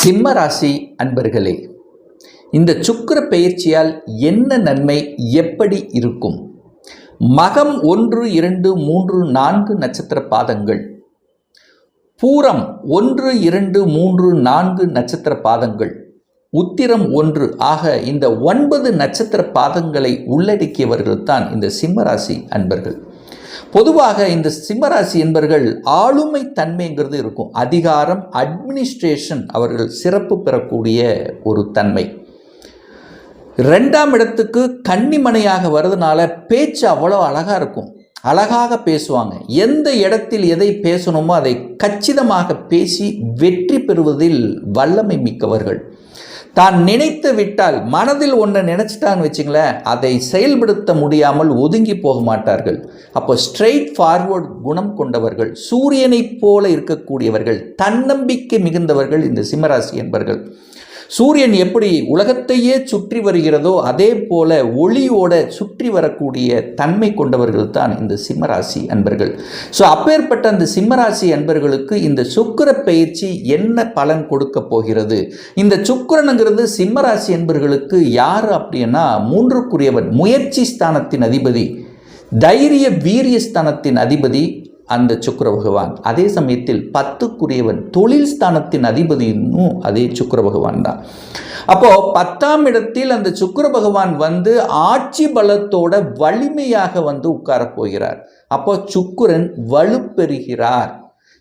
சிம்ம ராசி அன்பர்களே இந்த சுக்கர பெயர்ச்சியால் என்ன நன்மை எப்படி இருக்கும்? மகம் ஒன்று இரண்டு மூன்று நான்கு நட்சத்திர பாதங்கள். பூரம் ஒன்று இரண்டு மூன்று நான்கு நட்சத்திர பாதங்கள். உத்திரம் ஒன்று ஆக இந்த ஒன்பது நட்சத்திர பாதங்களை உள்ளடக்கியவர்கள் தான் இந்த சிம்மராசி அன்பர்கள். பொதுவாக இந்த சிம்மராசி என்பர்கள் ஆளுமை தன்மைங்கிறது இருக்கும். அதிகாரம் அட்மினிஸ்ட்ரேஷன் அவர்கள் சிறப்பு பெறக்கூடிய ஒரு தன்மை. ரெண்டாம் இடத்துக்கு கன்னிமனையாக வர்றதுனால பேச்சு அவ்வளோ அழகாக இருக்கும். அழகாக பேசுவாங்க. எந்த இடத்தில் எதை பேசணுமோ அதை கச்சிதமாக பேசி வெற்றி பெறுவதில் வல்லமை மிக்கவர்கள். தான் நினைத்து விட்டால் மனதில் ஒன்று நினச்சிட்டான்னு வச்சுங்களேன் அதை செயல்படுத்த முடியாமல் ஒதுங்கி போக மாட்டார்கள். அப்போ ஸ்ட்ரெயிட் ஃபார்வர்ட் குணம் கொண்டவர்கள் சூரியனைப் போல இருக்கக்கூடியவர்கள் தன்னம்பிக்கை மிகுந்தவர்கள் இந்த சிம்மராசி என்பர்கள். சூரியன் எப்படி உலகத்தையே சுற்றி வருகிறதோ அதே போல ஒளியோட சுற்றி வரக்கூடிய தன்மை கொண்டவர்கள் தான் இந்த சிம்மராசி அன்பர்கள். ஸோ அப்பேற்பட்ட அந்த சிம்மராசி அன்பர்களுக்கு இந்த சுக்கர பயிற்சி என்ன பலன் கொடுக்க போகிறது? இந்த சுக்கிரனுங்கிறது சிம்மராசி அன்பர்களுக்கு யார் அப்படின்னா மூன்றுக்குரியவன் முயற்சி ஸ்தானத்தின் அதிபதி தைரிய வீரிய ஸ்தானத்தின் அதிபதி அந்த சுக்கர பகவான். அதே சமயத்தில் பத்துக்குரியவன் தொழில் ஸ்தானத்தின் அதிபதியும் அதே சுக்கிர பகவான் தான் அப்போ பத்தாம் இடத்தில் அந்த சுக்கர பகவான் வந்து ஆட்சி பலத்தோட வலிமையாக வந்து உட்கார போகிறார். அப்போ சுக்குரன் வலுப்பெறுகிறார்.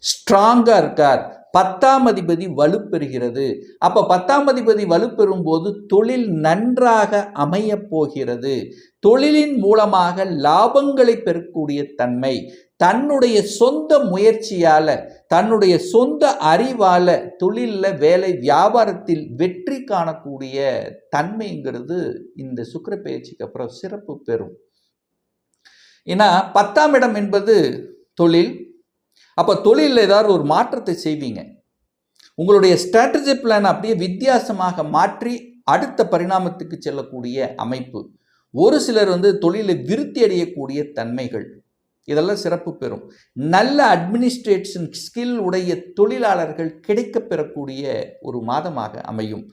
ஸ்ட்ராங்காக இருக்கார். பத்தாம் அதிபதி வலுப்பெறுகிறது. அப்போ பத்தாம் அதிபதி வலுப்பெறும் போது தொழில் நன்றாக அமையப் போகிறது. தொழிலின் மூலமாக லாபங்களை பெறக்கூடிய தன்மை தன்னுடைய சொந்த முயற்சியால தன்னுடைய சொந்த அறிவால தொழிலில் வேலை வியாபாரத்தில் வெற்றி காணக்கூடிய தன்மைங்கிறது இந்த சுக்கிர பயிற்சிக்கு அப்புறம் சிறப்பு பெறும். ஏன்னா பத்தாம் இடம் என்பது தொழில். அப்போ தொழிலில் ஏதாவது ஒரு மாற்றத்தை செய்வீங்க. உங்களுடைய ஸ்ட்ராட்டஜி பிளான் அப்படியே வித்தியாசமாக மாற்றி அடுத்த பரிணாமத்துக்கு செல்லக்கூடிய அமைப்பு. ஒரு சிலர் வந்து தொழிலை விருத்தி அடையக்கூடிய தன்மைகள். இதெல்லாம் சிறப்பு பெறும். நல்ல அட்மினிஸ்ட்ரேஷன் ஸ்கில் உடைய தொழிலாளர்கள் கிடைக்கப் பெறக்கூடிய ஒரு மாதமாக அமையும்.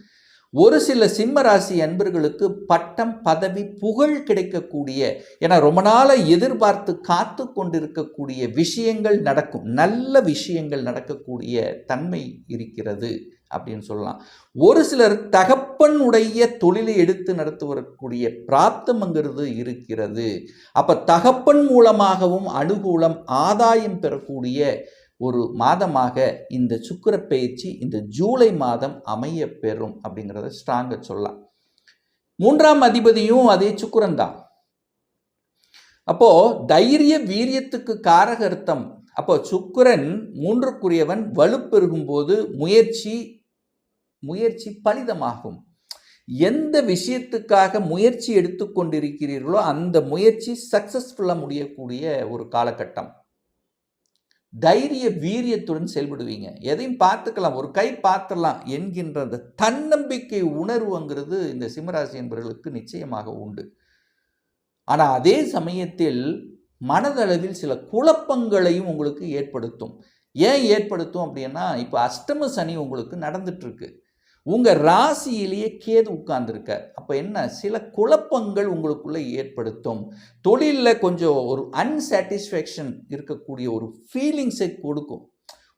ஒரு சில சிம்ம ராசி அன்பர்களுக்கு பட்டம் பதவி புகழ் கிடைக்கக்கூடிய என ரொம்ப நாளை எதிர்பார்த்து காத்து கொண்டிருக்கக்கூடிய விஷயங்கள் நடக்கும். நல்ல விஷயங்கள் நடக்கக்கூடிய தன்மை இருக்கிறது அப்படின்னு சொல்லலாம். ஒரு சிலர் தகப்பனுடைய தொழிலை எடுத்து நடத்துவதற்குரிய பிராப்தம்ங்கிறது இருக்கிறது. அப்போ தகப்பன் மூலமாகவும் அனுகூலம் ஆதாயம் பெறக்கூடிய ஒரு மாதமாக இந்த சுக்கிர பயிற்சி இந்த ஜூலை மாதம் அமைய பெறும் அப்படிங்கிறத ஸ்ட்ராங்காக சொல்லலாம். மூன்றாம் அதிபதியும் அதே சுக்கிரன் தான். அப்போ தைரிய வீரியத்துக்கு காரகர்த்தம். அப்போ சுக்கரன் மூன்றுக்குரியவன் வலுப்பெருகும் போது முயற்சி முயற்சி பலிதமாகும். எந்த விஷயத்துக்காக முயற்சி எடுத்துக்கொண்டிருக்கிறீர்களோ அந்த முயற்சி சக்சஸ்ஃபுல்லாக முடியக்கூடிய ஒரு காலகட்டம். தைரிய வீரியத்துடன் செயல்படுவீங்க. எதையும் பார்த்துக்கலாம். ஒரு கை பார்த்துடலாம் என்கின்ற அந்த தன்னம்பிக்கை உணர்வுங்கிறது இந்த சிம்மராசி என்பவர்களுக்கு நிச்சயமாக உண்டு. ஆனால் அதே சமயத்தில் மனதளவில் சில குழப்பங்களையும் உங்களுக்கு ஏற்படுத்தும். ஏன் ஏற்படுத்தும் அப்படின்னா இப்போ அஷ்டம சனி உங்களுக்கு நடந்துட்டுருக்கு உங்கள் ராசியிலேயே கேது உட்கார்ந்துருக்கார். அப்போ என்ன? சில குழப்பங்கள் உங்களுக்குள்ளே ஏற்படுத்தும். தொழிலில் கொஞ்சம் ஒரு அன்சாட்டிஸ்ஃபேக்ஷன் இருக்கக்கூடிய ஒரு ஃபீலிங்ஸை கொடுக்கும்.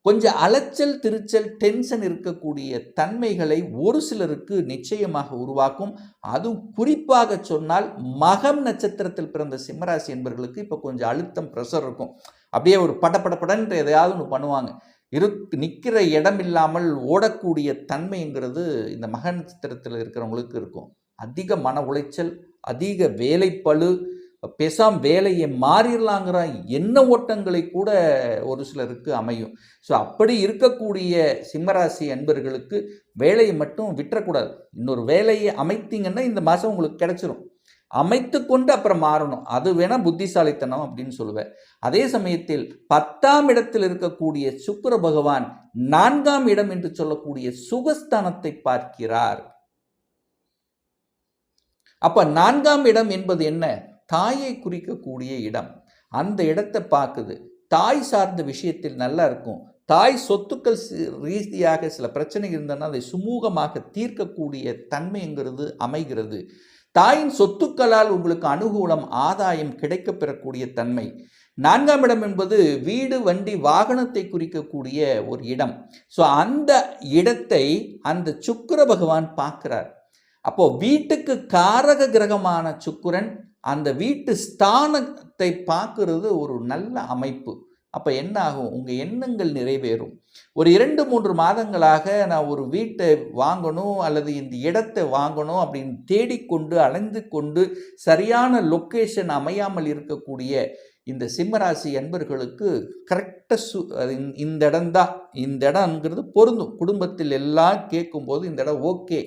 கொஞ்சம் அலைச்சல் திருச்சல் டென்ஷன் இருக்கக்கூடிய தன்மைகளை ஒரு சிலருக்கு நிச்சயமாக உருவாக்கும். அதுவும் குறிப்பாக சொன்னால் மகம் நட்சத்திரத்தில் பிறந்த சிம்மராசி என்பவர்களுக்கு இப்போ கொஞ்சம் அழுத்தம் ப்ரெஷர் இருக்கும். அப்படியே ஒரு படப்படப்படன்ற எதையாவது ஒன்று பண்ணுவாங்க. இரு நிற்கிற இடம் இல்லாமல் ஓடக்கூடிய தன்மைங்கிறது இந்த மக நட்சத்திரத்தில் இருக்கிறவங்களுக்கு இருக்கும். அதிக மன உளைச்சல் அதிக வேலைப்பழு பேசாம் வேலையை மாறிடலாங்கிற எண்ண ஓட்டங்களை கூட ஒரு சிலருக்கு அமையும். ஸோ அப்படி இருக்கக்கூடிய சிம்மராசி அன்பர்களுக்கு வேலையை மட்டும் விட்டுறக்கூடாது. இன்னொரு வேலையை அமைத்தீங்கன்னா இந்த மாதம் உங்களுக்கு கிடைச்சிரும். அமைத்து கொண்டு அப்புறம் மாறணும். அது வேணால் புத்திசாலித்தனம் அப்படின்னு சொல்லுவேன். அதே சமயத்தில் பத்தாம் இடத்தில் இருக்கக்கூடிய சுக்கர பகவான் நான்காம் இடம் என்று சொல்லக்கூடிய சுகஸ்தானத்தை பார்க்கிறார். அப்ப நான்காம் இடம் என்பது என்ன? தாயை குறிக்கக்கூடிய இடம். அந்த இடத்தை பார்க்குது. தாய் சார்ந்த விஷயத்தில் நல்லா இருக்கும். தாய் சொத்துக்கள் ரீதியாக சில பிரச்சனை இருந்ததுன்னா அதை சுமூகமாக தீர்க்கக்கூடிய தன்மைங்கிறது அமைகிறது. தாயின் சொத்துக்களால் உங்களுக்கு அனுகூலம் ஆதாயம் கிடைக்கப்பெறக்கூடிய தன்மை. நான்காம் இடம் என்பது வீடு வண்டி வாகனத்தை குறிக்கக்கூடிய ஒரு இடம். ஸோ அந்த இடத்தை அந்த சுக்கர பகவான் பார்க்கிறார். அப்போ வீட்டுக்கு காரக கிரகமான சுக்குரன் அந்த வீட்டு ஸ்தானத்தை பார்க்கறது ஒரு நல்ல அமைப்பு. அப்போ என்ன ஆகும் உங்கள் எண்ணங்கள் நிறைவேறும். ஒரு இரண்டு மூன்று மாதங்களாக நான் ஒரு வீட்டை வாங்கணும் அல்லது இந்த இடத்தை வாங்கணும் அப்படின்னு தேடிக்கொண்டு அலைந்து கொண்டு சரியான லொக்கேஷன் அமையாமல் இருக்கக்கூடிய இந்த சிம்மராசி அன்பர்களுக்கு கரெக்டாக சு அது இந்த- இந்த இடம்தான் இந்த இடம்ங்கிறது பொருந்தும். குடும்பத்தில் எல்லாம் கேட்கும்போது இந்த இடம் ஓகே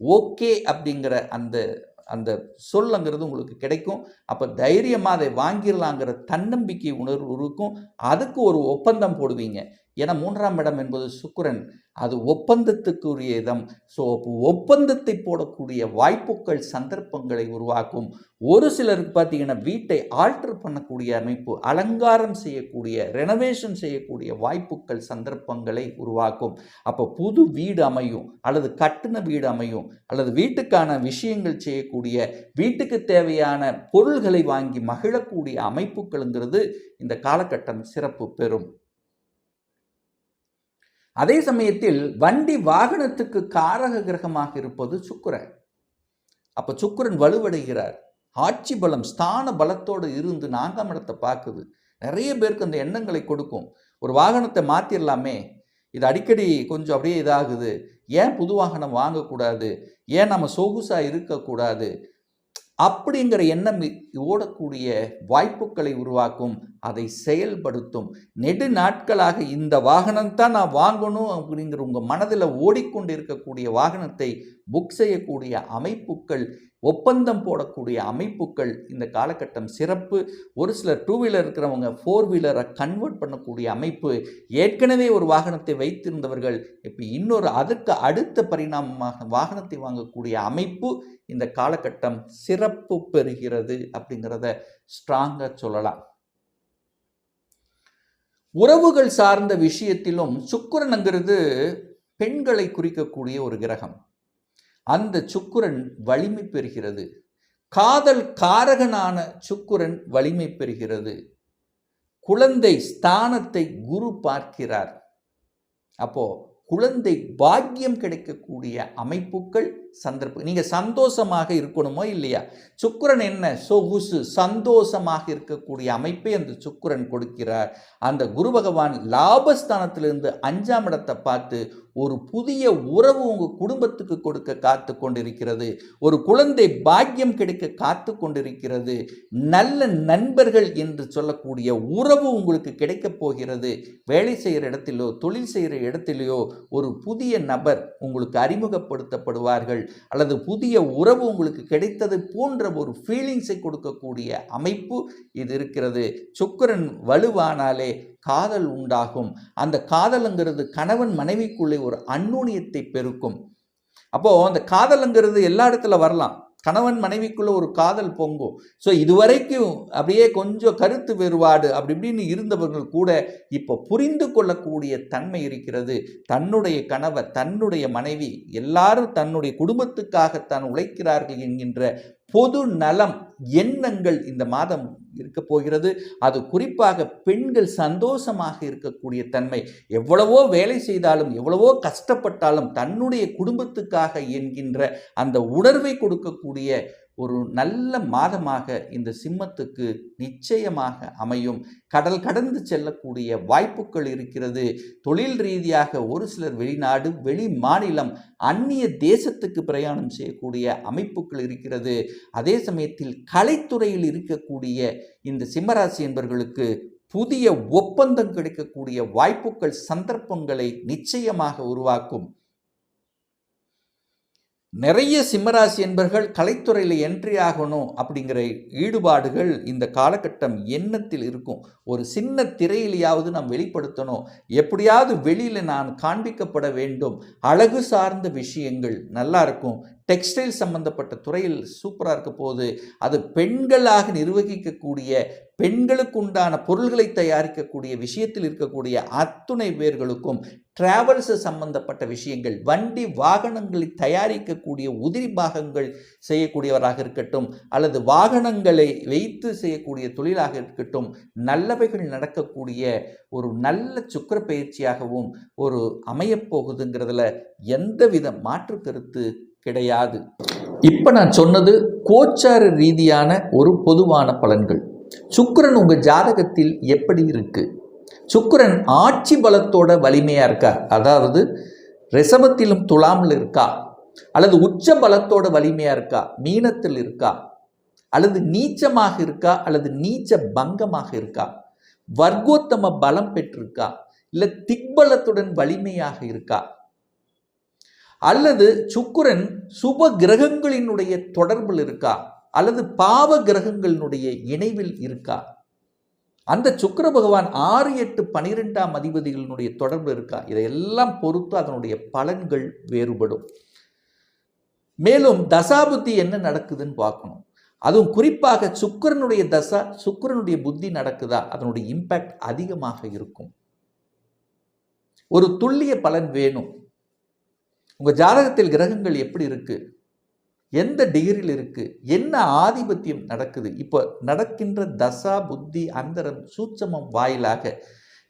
ஓகே அப்படிங்கிற அந்த அந்த சொல்லுங்கிறது உங்களுக்கு கிடைக்கும். அப்போ தைரியமாக அதை வாங்கிடலாங்கிற தன்னம்பிக்கை உணர்வு இருக்கும். அதுக்கு ஒரு ஒப்பந்தம் போடுவீங்க. ஏன்னா மூன்றாம் இடம் என்பது சுக்கிரன். அது ஒப்பந்தத்துக்குரிய இடம். ஸோ ஒப்பந்தத்தை போடக்கூடிய வாய்ப்புகள் சந்தர்ப்பங்களை உருவாக்கும். ஒரு சிலருக்கு பார்த்தீங்கன்னா வீட்டை ஆல்டர் பண்ணக்கூடிய அமைப்பு அலங்காரம் செய்யக்கூடிய ரெனோவேஷன் செய்யக்கூடிய வாய்ப்புகள் சந்தர்ப்பங்களை உருவாக்கும். அப்போ புது வீடு அமையும் அல்லது கட்டின வீடு அமையும் அல்லது வீட்டுக்கான விஷயங்கள் செய்யக்கூடிய வீட்டுக்கு தேவையான பொருள்களை வாங்கி மகிழக்கூடிய அமைப்புகள்ங்கிறது இந்த காலகட்டம் சிறப்பு பெறும். அதே சமயத்தில் வண்டி வாகனத்துக்கு காரக கிரகமாக இருப்பது சுக்கரன். அப்போ சுக்கரன் வலுவடைகிறார். ஆட்சி பலம் ஸ்தான பலத்தோடு இருந்து நான்காம் இடத்தை பார்க்குது. நிறைய பேருக்கு அந்த எண்ணங்களை கொடுக்கும். ஒரு வாகனத்தை மாற்றிடலாமே இது அடிக்கடி கொஞ்சம் அப்படியே இதாகுது. ஏன் புது வாகனம் வாங்கக்கூடாது? ஏன் நம்ம சொகுசாக இருக்கக்கூடாது? அப்படிங்கிற எண்ணம் ஓடக்கூடிய வாய்ப்புகளை உருவாக்கும் அதை செயல்படுத்தும் நெடு நாட்களாக இந்த வாகனம்தான் நான் வாங்கணும் அப்படிங்கிற உங்கள் மனதில் ஓடிக்கொண்டு இருக்கக்கூடிய வாகனத்தை புக் செய்யக்கூடிய அமைப்புகள் ஒப்பந்தம் போடக்கூடிய அமைப்புகள் இந்த காலகட்டம் சிறப்பு. ஒரு சிலர் டூ வீலர் இருக்கிறவங்க ஃபோர் வீலரை கன்வெர்ட் பண்ணக்கூடிய அமைப்பு. ஏற்கனவே ஒரு வாகனத்தை வைத்திருந்தவர்கள் இப்போ இன்னொரு அதுக்கு அடுத்த பரிணாமமாக வாகனத்தை வாங்கக்கூடிய அமைப்பு இந்த காலகட்டம் சிறப்பு பெறுகிறது அப்படிங்கிறத ஸ்ட்ராங்காக சொல்லலாம். உறவுகள் சார்ந்த விஷயத்திலும் சுக்கிரனுங்கிறது பெண்களை குறிக்கக்கூடிய ஒரு கிரகம். அந்த சுக்குரன் வலிமை பெறுகிறது. காதல் காரகனான சுக்குரன் வலிமை பெறுகிறது. குழந்தை ஸ்தானத்தை குரு பார்க்கிறார். அப்போ குழந்தை பாக்கியம் கிடைக்கக்கூடிய அமைப்புகள் சந்தர்ப்பம் நீங்கள் சந்தோஷமாக இருக்கணுமோ இல்லையா? சுக்குரன் என்ன? சொகுசு சந்தோஷமாக இருக்கக்கூடிய அமைப்பை அந்த சுக்குரன் கொடுக்கிறார். அந்த குரு பகவான் லாபஸ்தானத்திலிருந்து அஞ்சாம் இடத்தை பார்த்து ஒரு புதிய உறவு உங்கள் குடும்பத்துக்கு கொடுக்க காத்து கொண்டிருக்கிறது. ஒரு குழந்தை பாக்கியம் கிடைக்க காத்து கொண்டிருக்கிறது. நல்ல நண்பர்கள் என்று சொல்லக்கூடிய உறவு உங்களுக்கு கிடைக்கப் போகிறது. வேலை செய்கிற இடத்திலோ தொழில் செய்கிற இடத்திலேயோ ஒரு புதிய நபர் உங்களுக்கு அறிமுகப்படுத்தப்படுவார்கள். அல்லது புதிய உறவு உங்களுக்கு கிடைத்தது போன்ற ஒரு ஃபீலிங்ஸை கொடுக்கக்கூடிய அமைப்பு இது இருக்கிறது. சுக்கிரன் வலுவானாலே காதல் உண்டாகும். அந்த காதலுங்கிறது கணவன் மனைவிக்குள்ளே ஒரு அந்நுணியத்தை பெருக்கும். அப்போது அந்த காதலுங்கிறது எல்லா இடத்துல வரலாம். கணவன் மனைவிக்குள்ளே ஒரு காதல் பொங்கும். ஸோ இதுவரைக்கும் அப்படியே கொஞ்சம் கருத்து வேறுபாடு அப்படி இப்படின்னு இருந்தவர்கள் கூட இப்போ புரிந்து கொள்ளக்கூடிய தன்மை இருக்கிறது. தன்னுடைய கணவர் தன்னுடைய மனைவி எல்லாரும் தன்னுடைய குடும்பத்துக்காகத்தான் உழைக்கிறார்கள் என்கின்ற பொது நலம் எண்ணங்கள் இந்த மாதம் இருக்க போகிறது. அது குறிப்பாக பெண்கள் சந்தோஷமாக இருக்கக்கூடிய தன்மை. எவ்வளவோ வேலை செய்தாலும் எவ்வளவோ கஷ்டப்பட்டாலும் தன்னுடைய குடும்பத்துக்காக என்கின்ற அந்த உணர்வை கொடுக்கக்கூடிய ஒரு நல்ல மாதமாக இந்த சிம்மத்துக்கு நிச்சயமாக அமையும். கடல் கடந்து செல்லக்கூடிய வாய்ப்புகள் இருக்கிறது. தொழில் ரீதியாக ஒரு சிலர் வெளிநாடு வெளி மாநிலம் அந்நிய தேசத்துக்கு பிரயாணம் செய்யக்கூடிய அமைப்புகள் இருக்கிறது. அதே சமயத்தில் கலைத்துறையில் இருக்கக்கூடிய இந்த சிம்மராசி என்பவர்களுக்கு புதிய ஒப்பந்தம் கிடைக்கக்கூடிய வாய்ப்புகள் சந்தர்ப்பங்களை நிச்சயமாக உருவாக்கும். நிறைய சிம்மராசி என்பர்கள் கலைத்துறையில் என்ட்ரி ஆகணும் அப்படிங்கிற ஈடுபாடுகள் இந்த காலகட்டம் எண்ணத்தில் இருக்கும். ஒரு சின்ன திரையிலையாவது நாம் வெளிப்படுத்தணும். எப்படியாவது வெளியில் நான் காண்பிக்கப்பட வேண்டும். அழகு சார்ந்த விஷயங்கள் நல்லா இருக்கும். டெக்ஸ்டைல் சம்பந்தப்பட்ட துறையில் சூப்பராக இருக்க போது அது பெண்களாக நிர்வகிக்கக்கூடிய பெண்களுக்கு உண்டான பொருள்களை தயாரிக்கக்கூடிய விஷயத்தில் இருக்கக்கூடிய அத்துணை பேர்களுக்கும் டிராவல்ஸ் சம்பந்தப்பட்ட விஷயங்கள் வண்டி வாகனங்களை தயாரிக்கக்கூடிய உதிரி பாகங்கள் செய்யக்கூடியவராக இருக்கட்டும் அல்லது வாகனங்களை வைத்து செய்யக்கூடிய தொழிலாக இருக்கட்டும் நல்லவைகள் நடக்கக்கூடிய ஒரு நல்ல சுக்கர பயிற்சியாகவும் ஒரு அமையப்போகுதுங்கிறதுல எந்தவித மாற்று கருத்து கிடையாது. இப்போ நான் சொன்னது கோச்சார ரீதியான ஒரு பொதுவான பலன்கள். சுக்கிரன் உங்கள் ஜாதகத்தில் எப்படி இருக்குது சுக்கரன் ஆட்சி பலத்தோட வலிமையாக இருக்கா? அதாவது ரிசபத்திலும் துலாமில் இருக்கா? அல்லது உச்ச பலத்தோட வலிமையாக இருக்கா? மீனத்தில் இருக்கா? அல்லது நீச்சமாக இருக்கா? அல்லது நீச்ச பங்கமாக இருக்கா? வர்க்கோத்தம பலம் பெற்றிருக்கா? இல்லை திக்பலத்துடன் வலிமையாக இருக்கா? அல்லது சுக்கிரன் சுப கிரகங்களினுடைய தொடர்பில் இருக்கா? அல்லது பாவ கிரகங்களினுடைய இணைவில் இருக்கா? அந்த சுக்கர பகவான் ஆறு எட்டு பனிரெண்டாம் அதிபதிகளினுடைய தொடர்பு இருக்கா? இதையெல்லாம் பொறுத்து அதனுடைய பலன்கள் வேறுபடும். மேலும் தசாபுத்தி என்ன நடக்குதுன்னு பார்க்கணும். அதுவும் குறிப்பாக சுக்கிரனுடைய தசா சுக்கிரனுடைய புத்தி நடக்குதா? அதனுடைய இம்பேக்ட் அதிகமாக இருக்கும். ஒரு துல்லிய பலன் வேணும். உங்கள் ஜாதகத்தில் கிரகங்கள் எப்படி இருக்குது எந்த டிகிரியில் இருக்குது என்ன ஆதிபத்தியம் நடக்குது? இப்போ நடக்கின்ற தசா புத்தி அந்தரம் சூட்சமம் வாயிலாக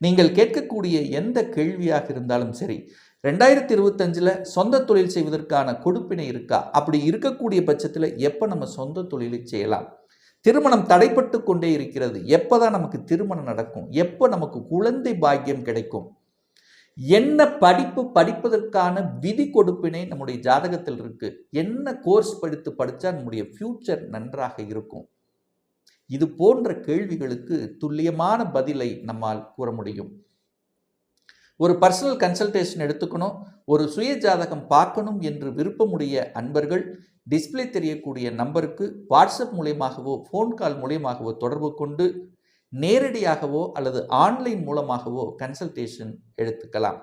நீங்கள் கேட்கக்கூடிய எந்த கேள்வியாக இருந்தாலும் சரி ரெண்டாயிரத்தி இருபத்தஞ்சில் சொந்த தொழில் செய்வதற்கான கொடுப்பினை இருக்கா? அப்படி இருக்கக்கூடிய பட்சத்தில் எப்போ நம்ம சொந்த தொழிலை செய்யலாம்? திருமணம் தடைப்பட்டு கொண்டே இருக்கிறது. எப்போ தான் நமக்கு திருமணம் நடக்கும்? எப்போ நமக்கு குழந்தை பாக்கியம் கிடைக்கும்? என்ன படிப்பு படிப்பதற்கான விதி கொடுப்பினை நம்முடைய ஜாதகத்தில் இருக்கு. என்ன கோர்ஸ் படித்து படித்தா நம்முடைய ஃப்யூச்சர் நன்றாக இருக்கும்? இது போன்ற கேள்விகளுக்கு துல்லியமான பதிலை நம்மால் கூற முடியும். ஒரு பர்சனல் கன்சல்டேஷன் எடுத்துக்கணும். ஒரு சுய ஜாதகம் பார்க்கணும் என்று விருப்பமுடைய அன்பர்கள் டிஸ்ப்ளே தெரியக்கூடிய நம்பருக்கு வாட்ஸ்அப் மூலியமாகவோ ஃபோன் கால் மூலியமாகவோ தொடர்பு கொண்டு நேரடியாகவோ அல்லது ஆன்லைன் மூலமாகவோ கன்சல்டேஷன் எடுத்துக்கலாம்.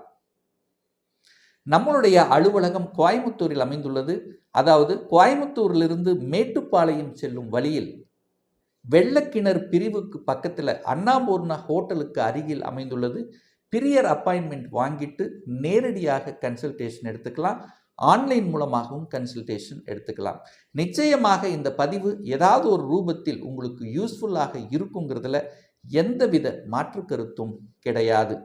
நம்மளுடைய அலுவலகம் கோயம்புத்தூரில் அமைந்துள்ளது. அதாவது கோயம்புத்தூரிலிருந்து மேட்டுப்பாளையம் செல்லும் வழியில் வெள்ளக்கிணறு பிரிவுக்கு பக்கத்தில் அண்ணாபூர்ணா ஹோட்டலுக்கு அருகில் அமைந்துள்ளது. பிரியர் அப்பாயின்மெண்ட் வாங்கிட்டு நேரடியாக கன்சல்டேஷன் எடுத்துக்கலாம். ஆன்லைன் மூலமாகவும் கன்சல்டேஷன் எடுத்துக்கலாம். நிச்சயமாக இந்த பதிவு ஏதாவது ஒரு ரூபத்தில் உங்களுக்கு யூஸ்ஃபுல்லாக இருக்குங்கிறதுல எந்தவித மாற்று கருத்தும் கிடையாது.